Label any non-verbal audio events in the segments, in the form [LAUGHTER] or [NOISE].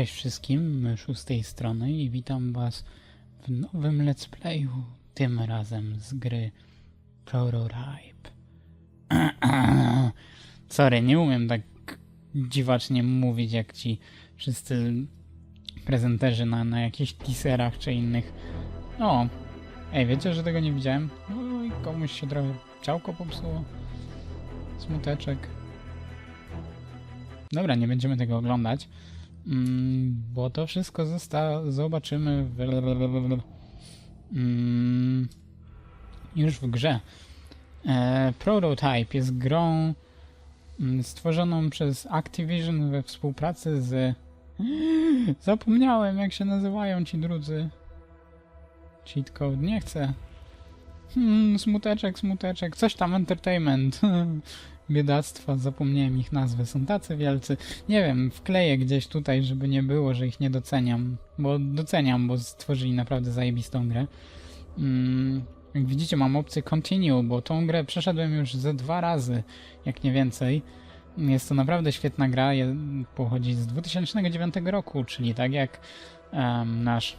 Cześć wszystkim, Myszu z tej strony i witam was w nowym let's playu, tym razem z gry Prototype. [CLEARS THROAT] Sorry, nie umiem tak dziwacznie mówić jak ci wszyscy prezenterzy na, na jakichś teaserach czy innych. O, ej, wiecie, że tego nie widziałem? Oj, komuś się trochę ciałko popsuło. Smuteczek. Dobra, nie będziemy tego oglądać. Mm, bo to wszystko zobaczymy w, mm, już w grze. E, Prototype jest grą mm, stworzoną przez Activision we współpracy z. [GASPS] Zapomniałem, jak się nazywają ci drudzy. Cheat code, nie chcę. Hmm, smuteczek, smuteczek, coś tam entertainment. [LAUGHS] Biedactwa, zapomniałem ich nazwy, są tacy wielcy. Nie wiem, wkleję gdzieś tutaj, żeby nie było, że ich nie doceniam, bo doceniam, bo stworzyli naprawdę zajebistą grę. Mm, jak widzicie, mam opcję Continue, bo tą grę przeszedłem już ze dwa razy, jak nie więcej. Jest to naprawdę świetna gra, pochodzi z 2009 roku, czyli tak jak em, nasz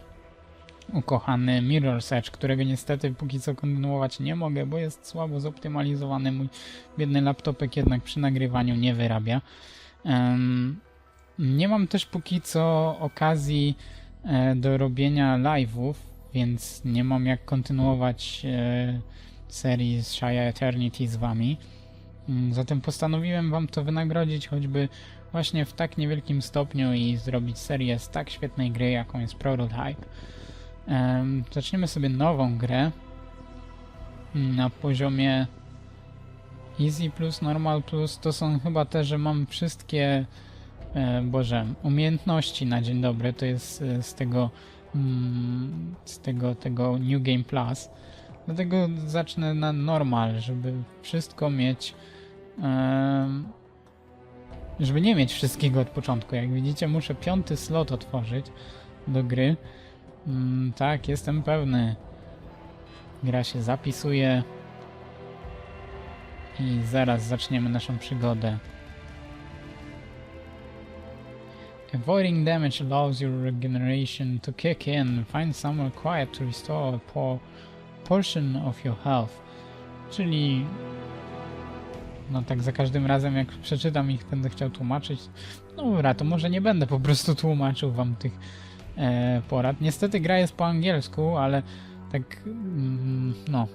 ukochany Mirror's Edge, którego niestety póki co kontynuować nie mogę, bo jest słabo zoptymalizowany. Mój biedny laptopek jednak przy nagrywaniu nie wyrabia. Nie mam też póki co okazji e, do robienia live'ów, więc nie mam jak kontynuować e, serii z Shia Eternity z wami. Mm, Zatem postanowiłem wam to wynagrodzić choćby właśnie w tak niewielkim stopniu i zrobić serię z tak świetnej gry, jaką jest Prototype. Em, zaczniemy sobie nową grę na poziomie Easy plus, Normal plus. To są chyba te, że mam wszystkie e, Boże, umiejętności na dzień dobry. To jest e, z tego mm, z tego, tego New Game Plus. Dlatego zacznę na normal, żeby wszystko mieć żeby nie mieć wszystkiego od początku. Jak widzicie, muszę piąty slot otworzyć do gry. Mm, tak, jestem pewny. Gra się zapisuje. I zaraz zaczniemy naszą przygodę. Avoiding damage allows your regeneration to kick in. Find somewhere quiet to restore a po portion of your health. Czyli no tak za każdym razem jak przeczytam ich będę chciał tłumaczyć. No dobra, to może nie będę po prostu tłumaczył wam tych porad. Niestety gra jest po angielsku, ale tak mm, no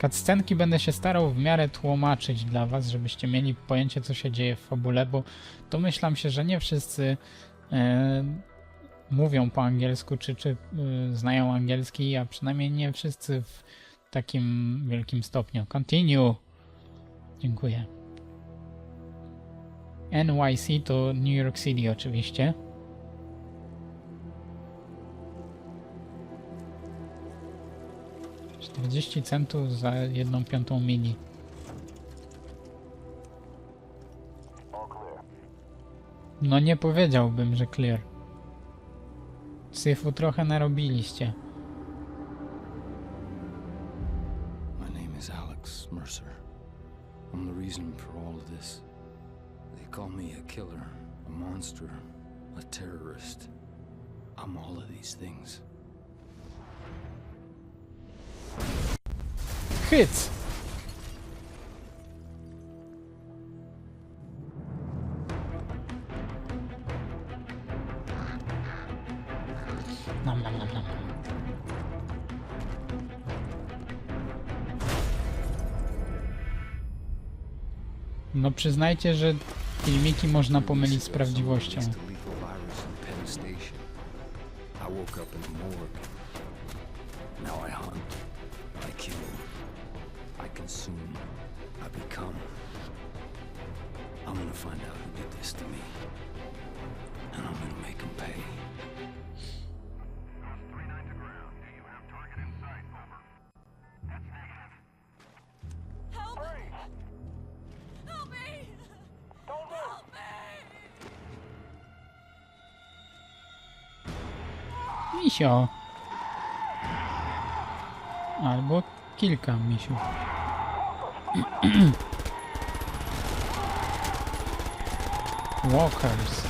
cutscenki będę się starał w miarę tłumaczyć dla was, żebyście mieli pojęcie co się dzieje w fabule, bo domyślam się, że nie wszyscy e, mówią po angielsku, czy, czy e, znają angielski, a przynajmniej nie wszyscy w takim wielkim stopniu. Continue. Dziękuję. NYC to New York City oczywiście. Czterdzieści centów za jedną piątą mili. No nie powiedziałbym, że clear. Syfu trochę narobiliście. My name is Alex Mercer. I'm the reason for all of this. They call me a killer, a monster, a terrorist. I'm all of these things. Hyc! No przyznajcie, że filmiki można pomylić z prawdziwością. Consume. I become. I'm gonna find out who did this to me. And I'm gonna make them pay. Help me! Help me! Help me! Misio. Albo kilka misiów. [CLEARS THROAT] Walkers.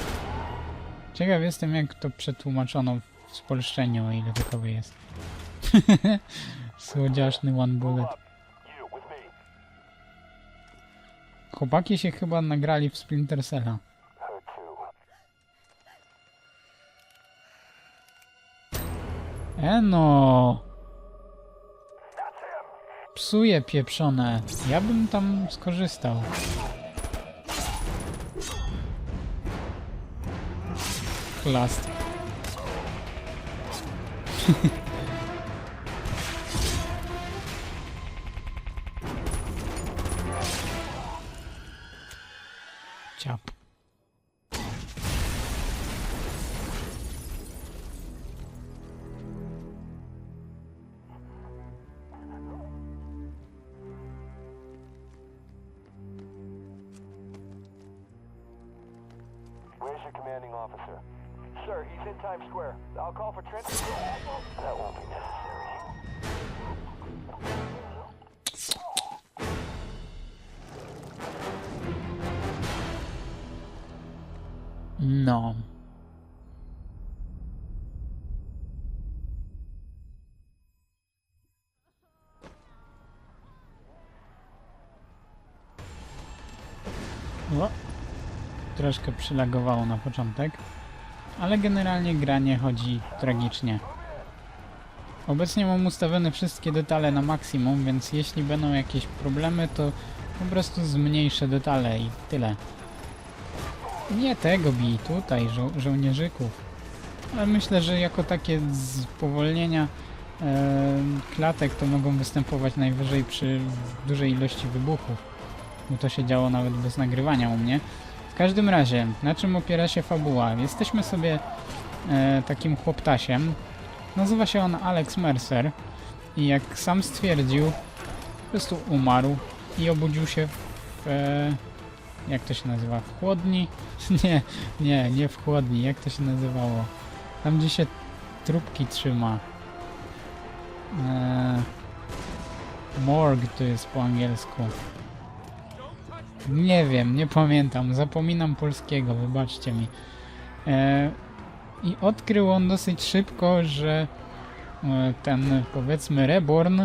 Ciekaw jestem, jak to przetłumaczono w spolszczeniu, o ile takowy jest. [LAUGHS] Słodziaszny one bullet. Chłopaki się chyba nagrali w Splinter Cella. Eno! Psuje pieprzone. Ja bym tam skorzystał. Chlast. [LAUGHS] Where's your commanding officer? Sir, he's in Times Square. I'll call for Trent. That won't be necessary. No. Troszkę przylagowało na początek, ale generalnie gra nie chodzi tragicznie. Obecnie mam ustawione wszystkie detale na maksimum, więc jeśli będą jakieś problemy, to po prostu zmniejszę detale i tyle. Nie tego bij, tutaj, żo żołnierzyków. Ale myślę, że jako takie spowolnienia e, klatek to mogą występować najwyżej przy dużej ilości wybuchów. Bo to się działo nawet bez nagrywania u mnie. W każdym razie, na czym opiera się fabuła? Jesteśmy sobie e, takim chłoptasiem. Nazywa się on Alex Mercer. I jak sam stwierdził, po prostu umarł i obudził się w... E, jak to się nazywa? W chłodni? [LAUGHS] Nie, nie, nie w chłodni. Jak to się nazywało? Tam, gdzie się trupki trzyma. Eee, morgue to jest po angielsku. Nie wiem, nie pamiętam. Zapominam polskiego, wybaczcie mi. Eee, I odkrył on dosyć szybko, że e, ten, powiedzmy, Reborn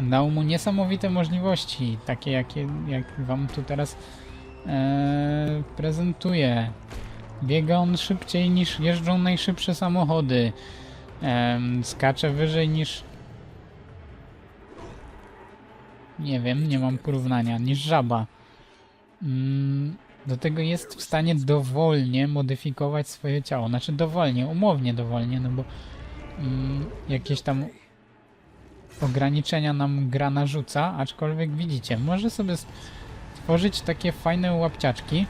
dał mu niesamowite możliwości, takie jakie jak wam tu teraz e, prezentuje. Biega on szybciej niż jeżdżą najszybsze samochody. Em, skacze wyżej niż. Nie wiem, nie mam porównania. Niż żaba. Mm, do tego jest w stanie dowolnie modyfikować swoje ciało. Znaczy dowolnie, umownie dowolnie, no bo mm, jakieś tam ograniczenia nam gra narzuca, aczkolwiek widzicie, może sobie tworzyć takie fajne łapciaczki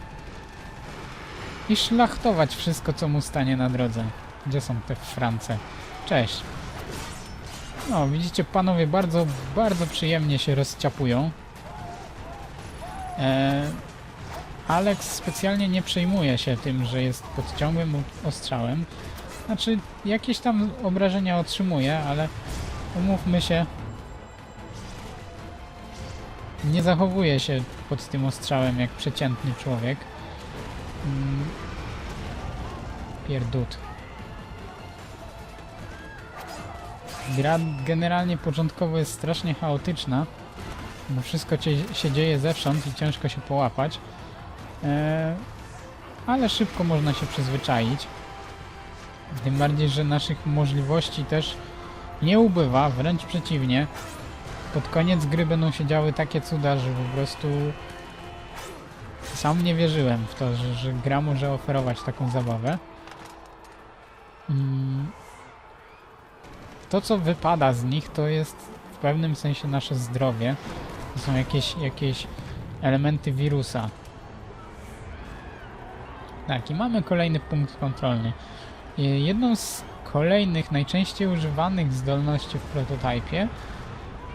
i szlachtować wszystko, co mu stanie na drodze. Gdzie są te France? Cześć. No, widzicie, panowie bardzo, bardzo przyjemnie się rozciapują. Eee, Alex specjalnie nie przejmuje się tym, że jest pod ciągłym ostrzałem. Znaczy, jakieś tam obrażenia otrzymuje, ale umówmy się, nie zachowuje się pod tym ostrzałem jak przeciętny człowiek. Mm. Pierdut. Gra generalnie początkowo jest strasznie chaotyczna, bo wszystko cie, się dzieje zewsząd i ciężko się połapać. E, ale szybko można się przyzwyczaić. Tym bardziej, że naszych możliwości też nie ubywa, wręcz przeciwnie. Pod koniec gry będą się działy takie cuda, że po prostu sam nie wierzyłem w to, że, że gra może oferować taką zabawę. Mm. To, co wypada z nich, to jest w pewnym sensie nasze zdrowie. To są jakieś, jakieś elementy wirusa. Tak, i mamy kolejny punkt kontrolny. Jedną z kolejnych, najczęściej używanych zdolności w prototypie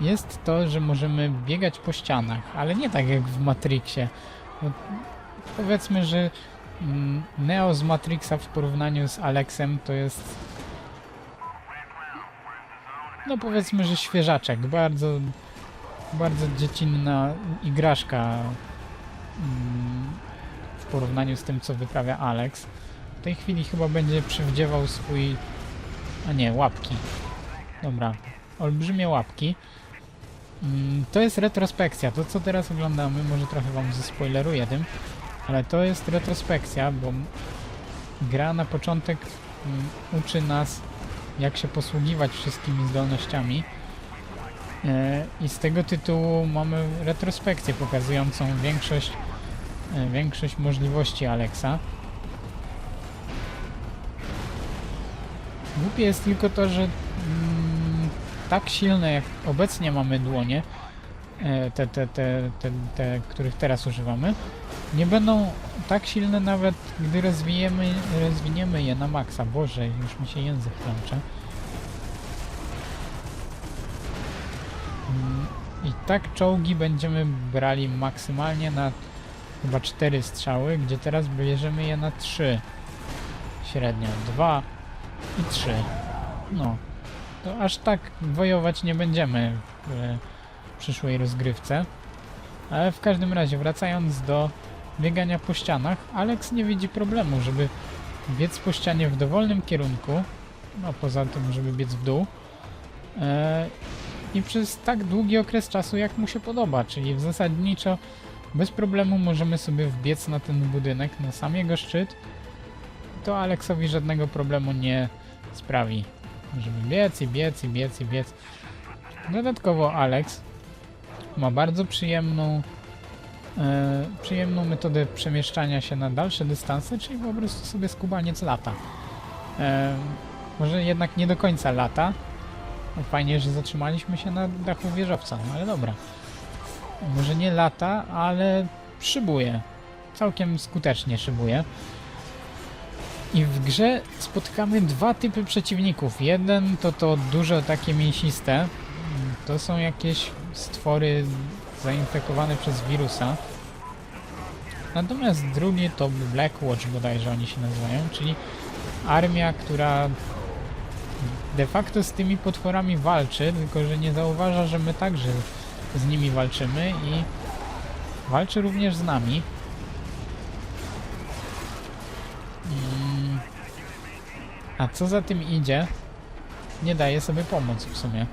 jest to, że możemy biegać po ścianach, ale nie tak jak w Matrixie. Bo powiedzmy, że mm, Neo z Matrixa w porównaniu z Alexem to jest no powiedzmy, że świeżaczek, bardzo bardzo dziecinna igraszka mm, w porównaniu z tym, co wyprawia Alex. W tej chwili chyba będzie przywdziewał swój... A nie, łapki. Dobra, olbrzymie łapki. Mm, To jest retrospekcja. To, co teraz oglądamy, może trochę wam zaspoileruję tym, ale to jest retrospekcja, bo gra na początek mm, uczy nas, jak się posługiwać wszystkimi zdolnościami. E, I z tego tytułu mamy retrospekcję pokazującą większość, e, większość możliwości Alexa. Głupie jest tylko to, że mm, tak silne jak obecnie mamy dłonie, e, te, te, te, te, te, których teraz używamy, nie będą tak silne nawet, gdy rozwijemy, rozwiniemy je na maksa. Boże, już mi się język plącze. Mm, I tak czołgi będziemy brali maksymalnie na chyba 4 strzały, gdzie teraz bierzemy je na 3 średnio. 2 i 3. No, to aż tak wojować nie będziemy w e, przyszłej rozgrywce. Ale w każdym razie, wracając do biegania po ścianach, Alex nie widzi problemu, żeby biec po ścianie w dowolnym kierunku, no poza tym, żeby biec w dół, e, i przez tak długi okres czasu, jak mu się podoba, czyli w zasadniczo bez problemu możemy sobie wbiec na ten budynek, na sam jego szczyt, to Alexowi żadnego problemu nie sprawi. Żeby biec i biec i biec i biec. Dodatkowo Alex ma bardzo przyjemną e, przyjemną metodę przemieszczania się na dalsze dystanse, czyli po prostu sobie skubaniec lata. E, może jednak nie do końca lata. No, Fajnie, że zatrzymaliśmy się na dachu wieżowca, no ale dobra. Może nie lata, ale szybuje. Całkiem skutecznie szybuje. I w grze spotykamy dwa typy przeciwników. Jeden to to duże takie mięsiste. To są jakieś stwory zainfekowane przez wirusa. Natomiast drugi to Blackwatch bodajże oni się nazywają, czyli armia, która de facto z tymi potworami walczy, tylko że nie zauważa, że my także z nimi walczymy i walczy również z nami. Mm. A co za tym idzie, nie daje sobie pomóc w sumie.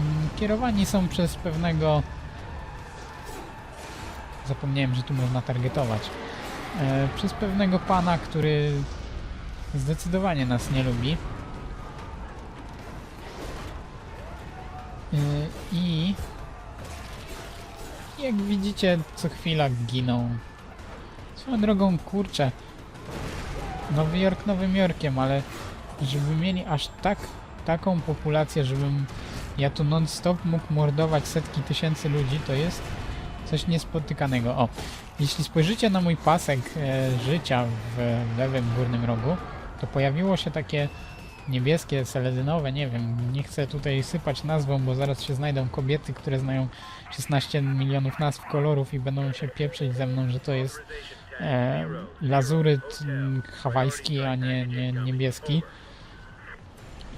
Mm, Kierowani są przez pewnego... Zapomniałem, że tu można targetować. E, przez pewnego pana, który zdecydowanie nas nie lubi. E, I jak widzicie, co chwila giną. Swoją drogą, kurczę. Nowy Jork Nowym Jorkiem, ale żeby mieli aż tak taką populację, żebym ja tu non-stop mógł mordować setki tysięcy ludzi, to jest coś niespotykanego. O, jeśli spojrzycie na mój pasek e, życia w lewym górnym rogu, to pojawiło się takie niebieskie, seledynowe, nie wiem, nie chcę tutaj sypać nazwą, bo zaraz się znajdą kobiety, które znają 16 milionów nazw kolorów i będą się pieprzyć ze mną, że to jest e, lazuryt mm, hawajski, a nie, nie niebieski.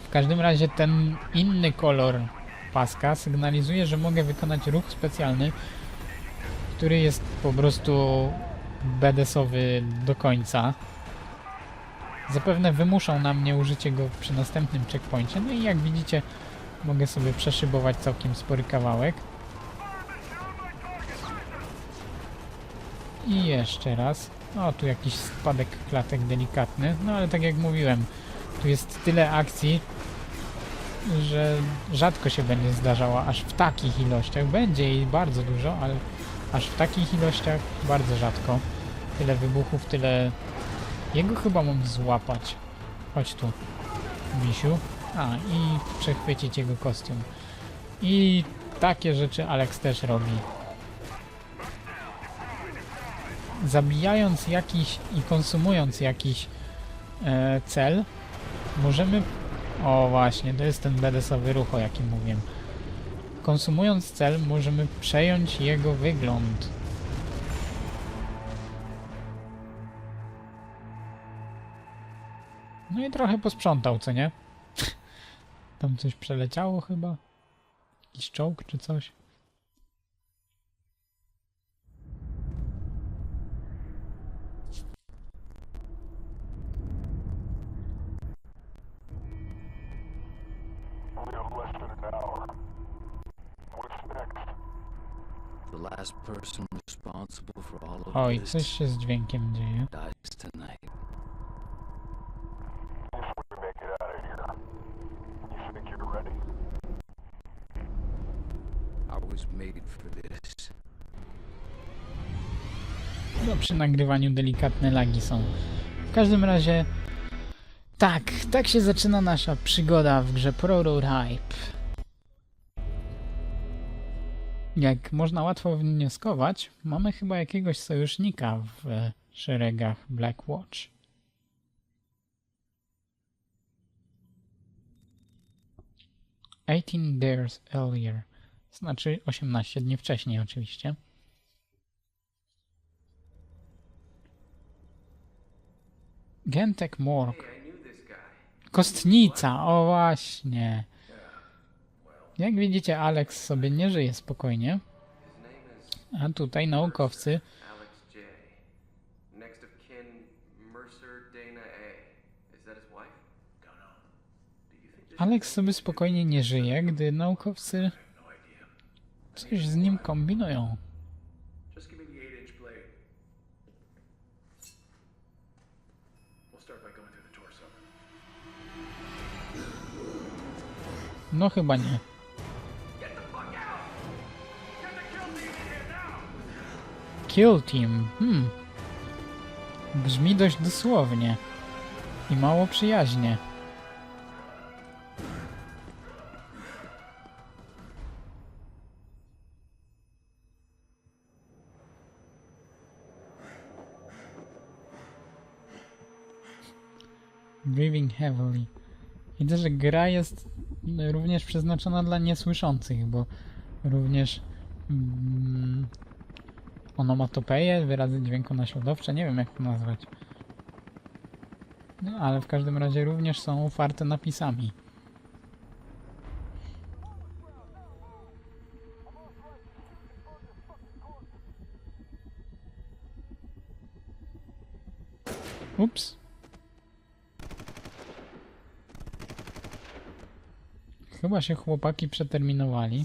W każdym razie ten inny kolor paska sygnalizuje, że mogę wykonać ruch specjalny, który jest po prostu BDS-owy do końca. Zapewne wymuszą na mnie użycie go przy następnym checkpoincie. No i jak widzicie, mogę sobie przeszybować całkiem spory kawałek. I jeszcze raz. O, tu jakiś spadek klatek delikatny. No ale tak jak mówiłem, tu jest tyle akcji, że rzadko się będzie zdarzało aż w takich ilościach. Będzie jej bardzo dużo, ale aż w takich ilościach bardzo rzadko. Tyle wybuchów, tyle... Jego chyba mam złapać. Chodź tu, misiu. A, i przechwycić jego kostium. I takie rzeczy Alex też robi. Zabijając jakiś i konsumując jakiś e, cel, możemy... O właśnie, to jest ten BDS-owy ruch, o jakim mówiłem. Konsumując cel, możemy przejąć jego wygląd. No i trochę posprzątał, co nie? Tam coś przeleciało chyba? Jakiś czołg czy coś? Oj, coś się z dźwiękiem dzieje. Made for this. No przy nagrywaniu delikatne lagi są. W każdym razie tak, tak się zaczyna nasza przygoda w grze Prototype. Jak można łatwo wnioskować, mamy chyba jakiegoś sojusznika w szeregach Black Watch. Eighteen days earlier. Znaczy 18 dni wcześniej oczywiście. Gentek Morg. Kostnica, o właśnie. Jak widzicie, Alex sobie nie żyje spokojnie. A tutaj naukowcy Alex sobie spokojnie nie żyje, gdy naukowcy coś z nim kombinują. Just give me the 8-inch blade. We'll start by going through the torso. No chyba nie. Kill Team. Hmm. Brzmi dość dosłownie. I mało przyjaźnie. Breathing heavily. Widzę, że gra jest również przeznaczona dla niesłyszących, bo również mm, onomatopeje, wyrazy dźwiękonaśladowcze, nie wiem jak to nazwać. No, ale w każdym razie również są ufarte napisami. Ups. Chyba się chłopaki przeterminowali.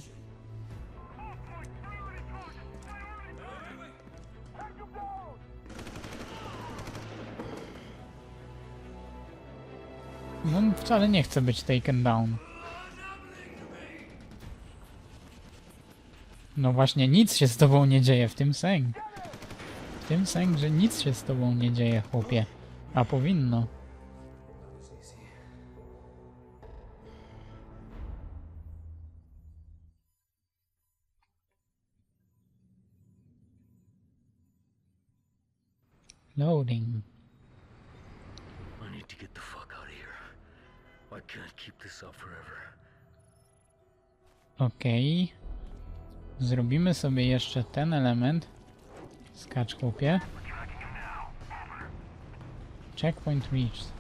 No wcale nie chcę być taken down. No właśnie, nic się z tobą nie dzieje w tym sęk. W tym sęk, że nic się z tobą nie dzieje, chłopie. A powinno. Loading. I need to get the fuck out of here. I can't keep this up forever. Okej. Zrobimy sobie jeszcze ten element. Skacz chłopie. Checkpoint reached.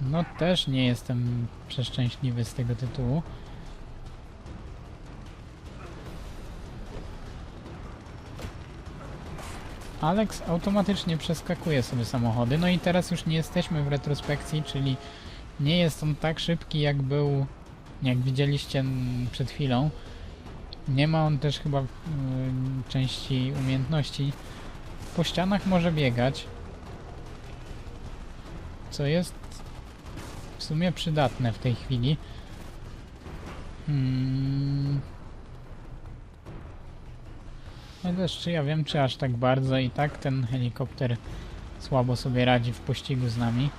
No też nie jestem przeszczęśliwy z tego tytułu. Alex automatycznie przeskakuje sobie samochody. No i teraz już nie jesteśmy w retrospekcji, czyli nie jest on tak szybki jak był, jak widzieliście przed chwilą. Nie ma on też chyba mm, części umiejętności. Po ścianach może biegać, co jest w sumie przydatne w tej chwili. Hmm. Chociaż czy ja wiem, czy aż tak bardzo i tak ten helikopter słabo sobie radzi w pościgu z nami.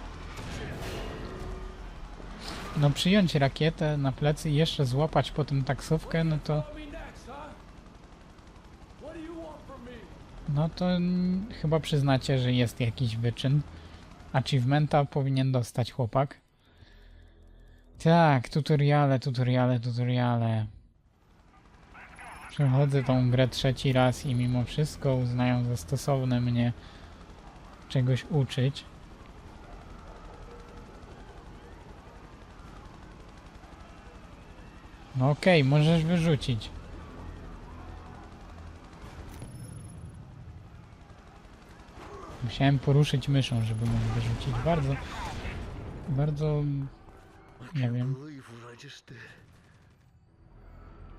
No przyjąć rakietę na plecy i jeszcze złapać potem taksówkę, no to... No to chyba przyznacie, że jest jakiś wyczyn. Achievementa powinien dostać chłopak. Tak, tutoriale, tutoriale, tutoriale. Przechodzę tą grę trzeci raz i mimo wszystko uznają za stosowne mnie czegoś uczyć. No okej, możesz wyrzucić. Musiałem poruszyć myszą, żeby mógł wyrzucić. Bardzo, bardzo, nie wiem.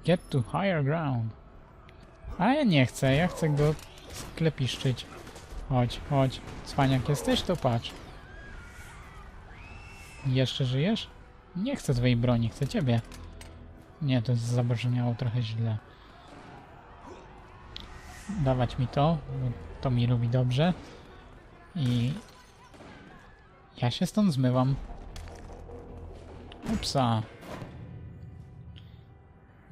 Get to higher ground. A ja nie chcę, ja chcę go sklepiszczyć. Chodź, chodź. Cwaniak jesteś, to patrz. Jeszcze żyjesz? Nie chcę twojej broni, chcę ciebie. Nie, to zabrzmiało trochę źle. Dawać mi to, bo to mi robi dobrze. I ja się stąd zmywam. Upsa.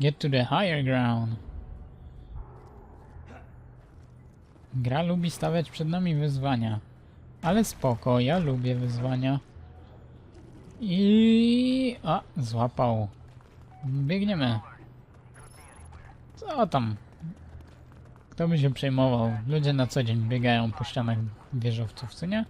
Get to the higher ground. Gra lubi stawiać przed nami wyzwania. Ale spoko, ja lubię wyzwania. I... A, złapał. Biegniemy. Co tam? Kto by się przejmował? Ludzie na co dzień biegają po ścianach wieżowców, co nie?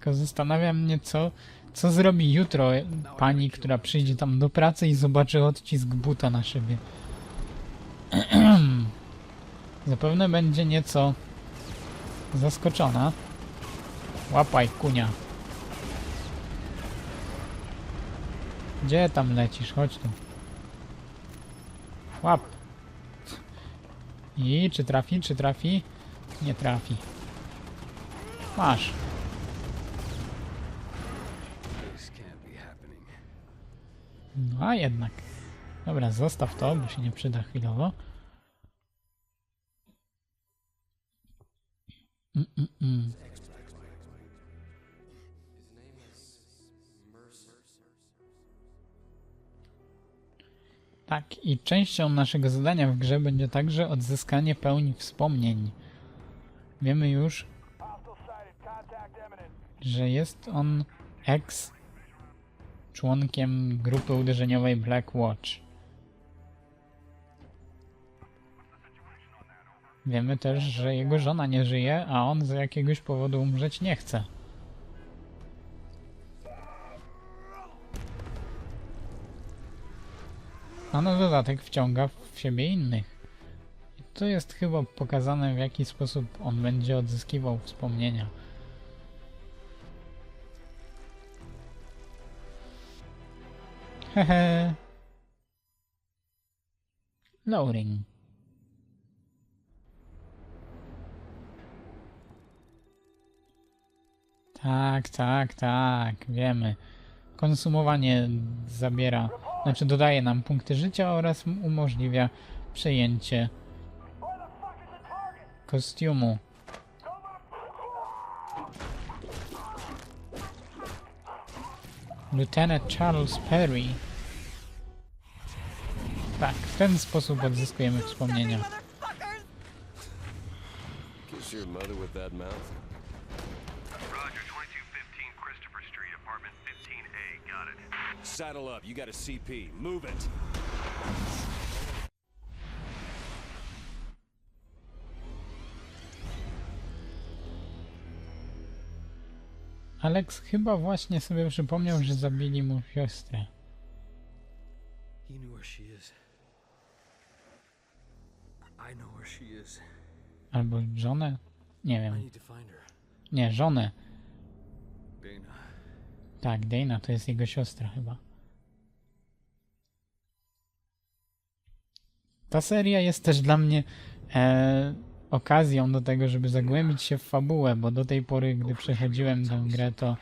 Tylko zastanawia mnie, co, co zrobi jutro pani, która przyjdzie tam do pracy i zobaczy odcisk buta na szybie. [CLEARS THROAT] Zapewne będzie nieco zaskoczona. Łapaj, kunia. Gdzie tam lecisz? Chodź tu. Łap. I czy trafi, czy trafi? Nie trafi. Masz. This can't be happening. No a jednak. Dobra, zostaw to, bo się nie przyda chwilowo. Mm, mm, mm. Tak, i częścią naszego zadania w grze będzie także odzyskanie pełni wspomnień. Wiemy już, że jest on ex członkiem grupy uderzeniowej Black Watch. Wiemy też, że jego żona nie żyje, a on z jakiegoś powodu umrzeć nie chce. A na dodatek wciąga w siebie innych. To jest chyba pokazane, w jaki sposób on będzie odzyskiwał wspomnienia. [LAUGHS] Loading. Tak, tak, tak, wiemy. Konsumowanie zabiera, znaczy dodaje nam punkty życia oraz umożliwia przejęcie kostiumu. Lieutenant Charles Perry. Tak, w ten sposób odzyskujemy wspomnienia. Motherfuckers! Kiss your mother with that mouth? Roger, 2215 Christopher Street, apartment 15A. Got it. Saddle up. You got a CP. Move it. Alex chyba właśnie sobie przypomniał, że zabili mu siostrę. Albo żonę? Nie wiem. Nie, żonę. Tak, Dana to jest jego siostra chyba. Ta seria jest też dla mnie e, okazją do tego, żeby zagłębić się w fabułę, bo do tej pory, gdy przechodziłem tę grę, to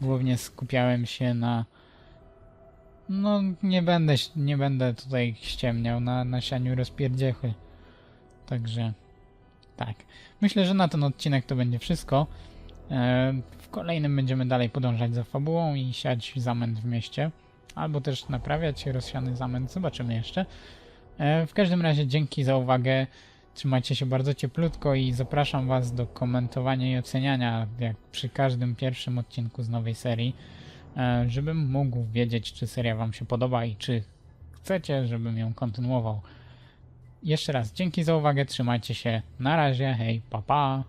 głównie skupiałem się na. No, nie będę, nie będę tutaj ściemniał na, na sianiu rozpierdziechy. Także tak. Myślę, że na ten odcinek to będzie wszystko. E, W kolejnym będziemy dalej podążać za fabułą i siać zamęt w mieście, albo też naprawiać rozsiany zamęt, zobaczymy jeszcze. E, W każdym razie dzięki za uwagę, trzymajcie się bardzo cieplutko i zapraszam Was do komentowania i oceniania, jak przy każdym pierwszym odcinku z nowej serii, e, żebym mógł wiedzieć, czy seria Wam się podoba i czy chcecie, żebym ją kontynuował. Jeszcze raz dzięki za uwagę, trzymajcie się, na razie, hej, pa pa!